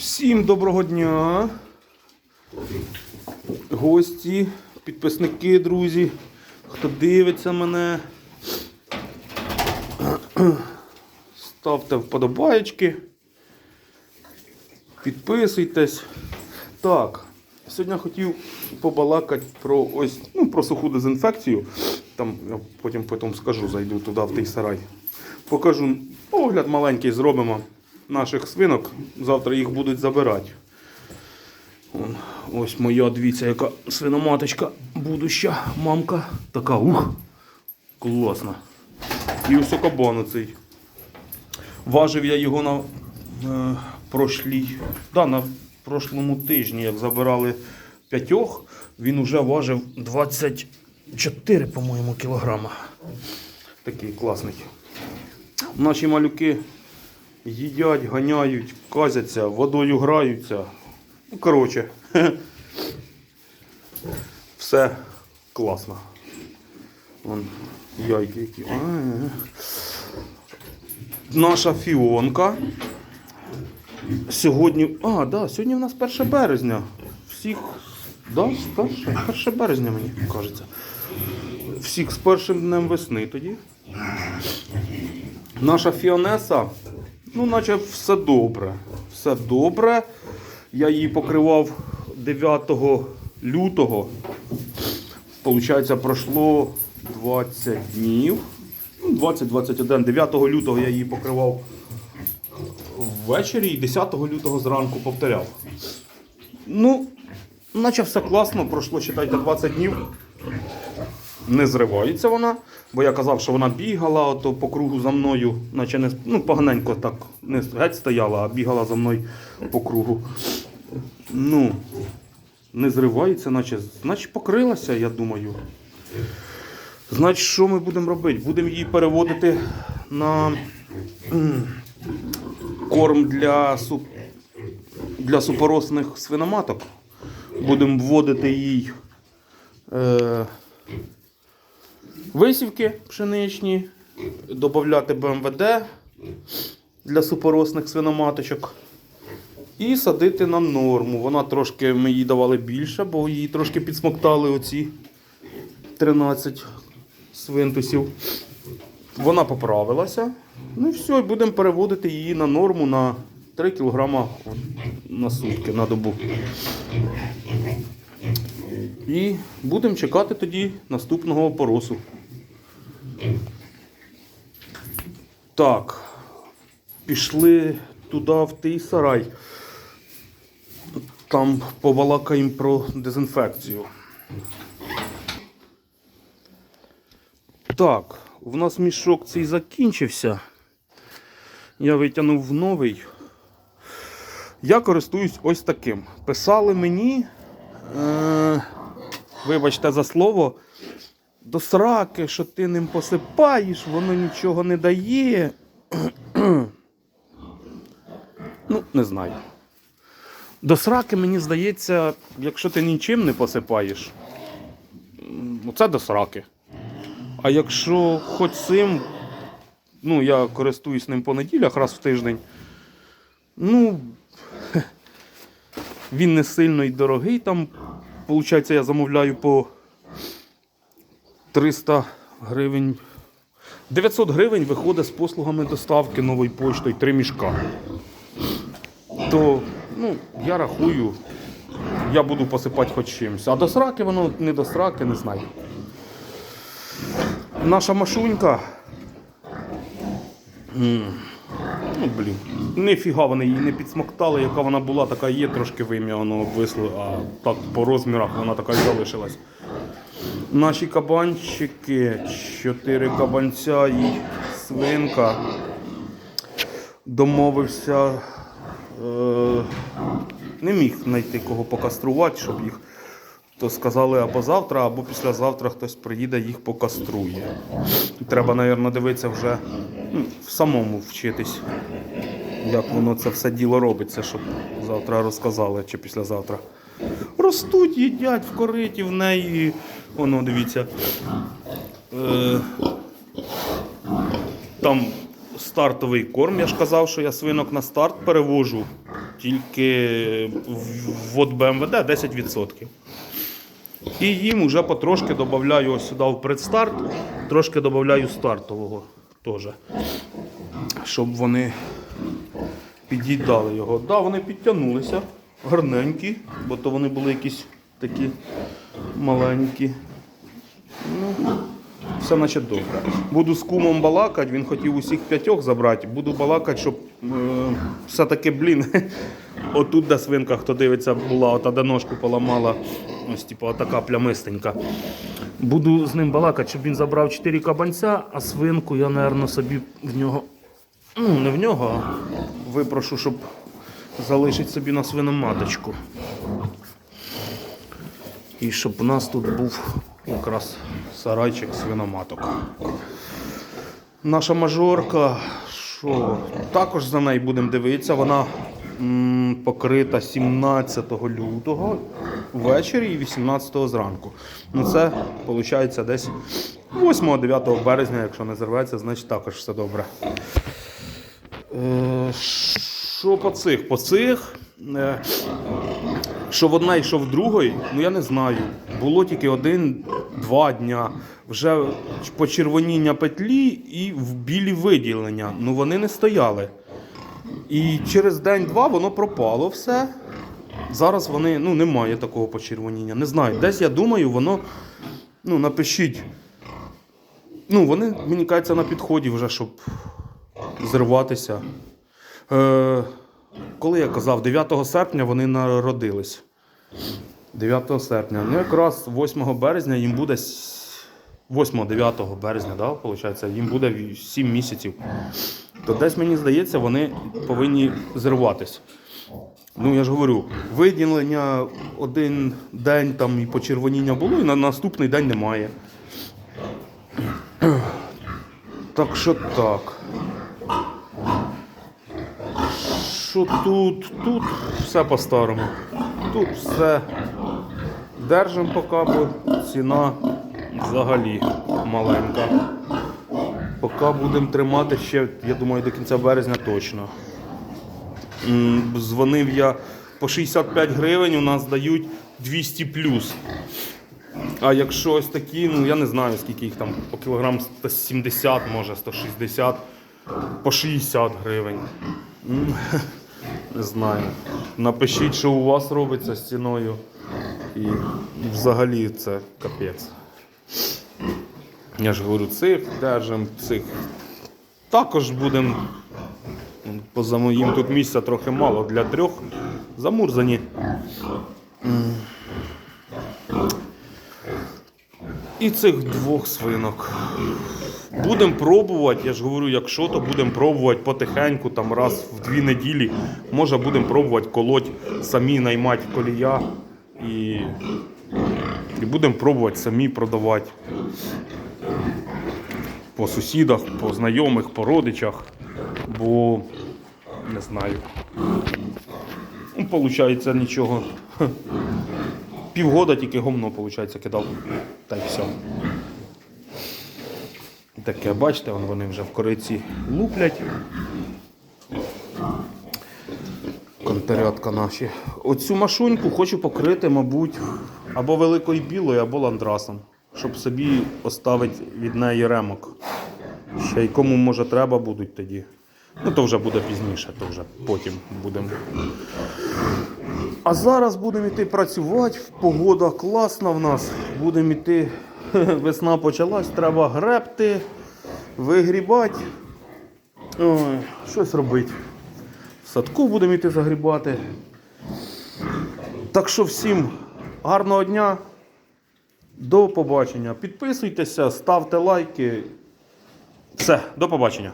Всім доброго дня. Гості, підписники, друзі, хто дивиться мене. Ставте вподобаєчки. Підписуйтесь. Так, сьогодні хотів побалакати про ось, ну, про суху дезінфекцію. Там я потім, потім скажу, зайду туди в той сарай. Покажу огляд маленький зробимо наших свинок. Завтра їх будуть забирати. Ось моя, дивіться, яка свиноматочка будуща, мамка. Така ух, класна. І ось кабан оцей. Важив я його на е, прошлій, да, на прошлому тижні, як забирали п'ятьох, він уже важив 24, по-моєму, кілограма. Такий класний. Наші малюки їдять, ганяють, казяться, водою граються. Ну, коротше, все класно. Вон яйки які. Наша фіонка. Сьогодні. А, да, сьогодні в нас 1 березня. Всіх. Да, 1 березня, мені кажеться. Всіх з першим днем весни тоді. Наша фіонеса, ну, наче все добре. Все добре. Я її покривав 9 лютого. Получається, пройшло 20 днів. Ну, 20-21. 9 лютого я її покривав ввечері і 10 лютого зранку повторяв. Ну, наче все класно, пройшло, читайте, 20 днів. Не зривається вона, бо я казав, що вона бігала ото по кругу за мною, наче не ну, поганенько так не геть стояла, а бігала за мною по кругу. Ну, не зривається, наче, значить покрилася, я думаю. Значить, що ми будемо робити? Будемо її переводити на корм для, суп, для супоросних свиноматок. Будемо вводити їй. Е, Висівки пшеничні, додати БМВД для супоросних свиноматочок. І садити на норму. Вона трошки ми їй давали більше, бо її трошки підсмоктали оці 13 свинтусів. Вона поправилася. Ну і все, будемо переводити її на норму на 3 кг на сутки на добу. І будемо чекати тоді наступного опоросу. Так, пішли туди в той сарай. Там побалакаємо про дезінфекцію. Так, в нас мішок цей закінчився. Я витягнув новий. Я користуюсь ось таким. Писали мені, е, вибачте за слово, до сраки, що ти ним посипаєш, воно нічого не дає. ну, не знаю. До сраки, мені здається, якщо ти нічим не посипаєш, м, це до сраки. А якщо хоч цим, ну, я користуюсь ним по неділях раз в тиждень, ну, він не сильно й дорогий. Там, виходить, я замовляю по 300 гривень. 900 гривень виходить з послугами доставки новою поштою, три мішка. То, ну, я рахую, я буду посипати хоч чимось. А до сраки воно не до сраки, не знаю. Наша машунька. Ну, блін. Ніфіга вони її не підсмоктали, яка вона була, така є, трошки вим'я, воно обвисло, а так по розмірах вона така і залишилась. Наші кабанчики, чотири кабанця і свинка. Домовився, е, не міг знайти кого покаструвати, щоб їх. То сказали або завтра, або післязавтра хтось приїде, їх покаструє. Треба, мабуть, дивитися вже ну, самому вчитись, як воно це все діло робиться, щоб завтра розказали чи післязавтра. Ростуть, їдять в кориті, в неї. Воно, дивіться. Е, там стартовий корм. Я ж казав, що я свинок на старт перевожу. тільки в- от БМВД 10%. І їм вже потрошки додаю ось сюди в предстарт, трошки додаю стартового теж. Щоб вони під'їдали його. Так, да, вони підтягнулися, гарненькі, бо то вони були якісь такі маленькі. Ну, все наче добре. Буду з кумом балакати, він хотів усіх п'ятьох забрати. Буду балакати, щоб е, все-таки, блін, отут, де свинка, хто дивиться, була, ота де ножку поламала. Ось, типу, отака плямистенька. Буду з ним балакати, щоб він забрав 4 кабанця, а свинку я, напевно, собі в нього. Ну, не в нього, а випрошу, щоб залишити собі на свиноматочку. І щоб у нас тут був якраз сарайчик свиноматок. Наша мажорка, що також за нею будемо дивитися. Вона м, покрита 17 лютого ввечері і 18 зранку. Ну це виходить десь 8-9 березня, якщо не зірветься, значить також все добре. Е, Що по цих? По цих. е, що в одна і що в другої, ну я не знаю. Було тільки один-два дня. Вже почервоніння петлі і в білі виділення. Ну вони не стояли. І через день-два воно пропало все. Зараз вони, ну, немає такого почервоніння. Не знаю. Десь я думаю, воно. Ну, напишіть. Ну, вони, мені кажеться, на підході вже, щоб зірватися. Е, коли я казав, 9 серпня вони народились. 9 серпня. Ну, якраз 8 березня їм буде. 8-9 березня, да, виходить, їм буде 7 місяців. То десь мені здається, вони повинні зірватися. Ну, я ж говорю, виділення один день там і почервоніння було, і на наступний день немає. Так що так. Що тут? Тут все по-старому. Тут все держимо поки, бо ціна взагалі маленька. Поки будемо тримати ще, я думаю, до кінця березня точно. Дзвонив я по 65 гривень, у нас дають 200 плюс. А якщо ось такі, ну я не знаю, скільки їх там, по кілограм 170, може 160, по 60 гривень. Не знаю. Напишіть, що у вас робиться з ціною. І взагалі це капець. Я ж говорю, цих держимо, цих також будемо. Поза моїм тут місця трохи мало для трьох. Замурзані. І цих двох свинок. Будемо пробувати, я ж говорю, якщо то будемо пробувати потихеньку, там раз в дві неділі. Може будемо пробувати колоть, самі наймати колія і, і будемо пробувати самі продавати по сусідах, по знайомих, по родичах. Бо не знаю. Ну, Получається нічого. Півгода тільки гомно, виходить, кидав. Та й все. Таке, бачите, вони вже в кориці луплять. Контерятка наші. Оцю машуньку хочу покрити, мабуть, або великою білою, або ландрасом, щоб собі оставити від неї ремок. Ще й кому може треба будуть тоді. Ну то вже буде пізніше, то вже потім будемо. А зараз будемо йти працювати. Погода класна в нас. Будемо йти. Весна почалась, треба гребти, вигрібати. Ой, щось робити. В садку будемо йти загрібати. Так що всім гарного дня. До побачення. Підписуйтеся, ставте лайки. Все, до побачення.